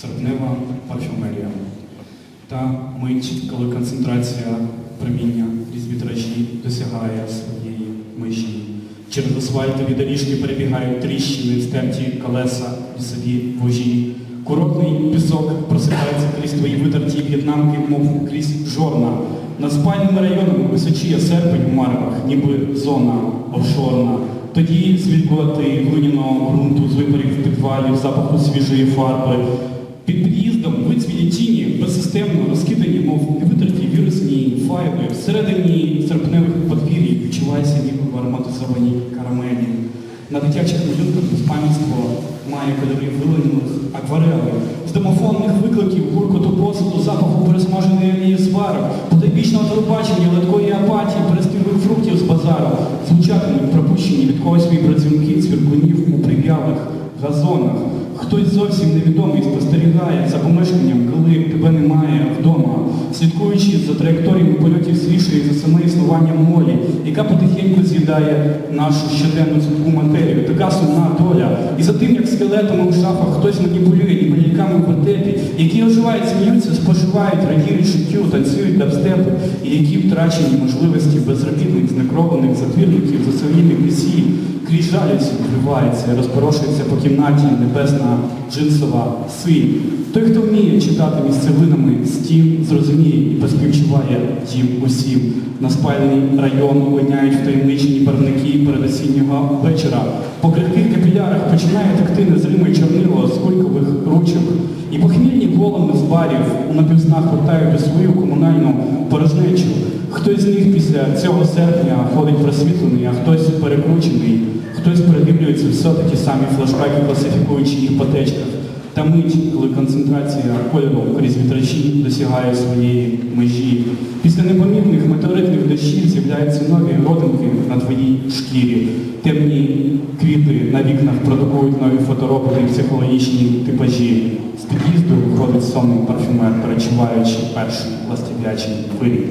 серпнева парфюмерія. Та мить, коли концентрація проміння різьбітражі досягає своєї межі. Через асфальтові доріжки перебігають тріщини, стерті колеса, лісові вожі. Курортний пісок просипається крізь твої витерті в'єтнамки, мов крізь жорна. Над спальними районами височіє серпень у марвах, ніби зона офшорна. Тоді звід кулати глиняного ґрунту з випарів підвалів, запаху свіжої фарби. Під під'їздом вицвілі тіні безсистемно розкидані, мов невитерті вірусні файли. Всередині серпневих подвір'їв відчувається ніби ароматизованій карамелі. На дитячих малюнках безпам'ятство має кольори вилених акварели. З домофонних викликів гуркоту посуду, запаху пересмаженої олії з варок, потайбічного телебачення, легкої апатії, перестиглих фруктів з базару, звучатимуть пропущені від когось вібродзвінки цвіркунів у прив'ялих газонах. Хтось зовсім невідомий спостерігає за помешканням, коли тебе немає вдома, слідкуючи за траєкторіями польотів свішої за саме існування молі, яка потихеньку з'їдає нашу щоденну цупку матерію, така сумна доля. І за тим, як скелетами у шафах хтось маніпулює і малюками в вертепі, які оживають, сміються, споживають, радіють життю, танцюють дабстепи, і які втрачені можливості безробітних, знекрованих затвірників за своїми пісі, крізь жалюці вривається і розпорошується по кімнаті небесна джинсова синь. Той, хто вміє читати місцевинами стін, зрозуміє і поспівчуває їм усім. На спальний район линяють втаємничені барвники передосіннього вечора. По крихких капілярах починає текти незриме чорнило з кулькових ручок. І похмільні голами з барів у напівснах вертають у свою комунальну порожнечу. Хтось з них після цього серпня ходить просвітлений, а хтось перекручений, хтось все такі самі флешбеки, класифікуючи їх по течках. Та мить, коли концентрація кольору крізь вітрачі досягає своєї межі. Після непомітних метеоритних дощів з'являються нові родинки на твоїй шкірі. Темні квіти на вікнах продукують нові фотороботи і психологічні типажі. З під'їзду виходить сонний парфюмер, перечуваючи перший ластів'ячий виріб.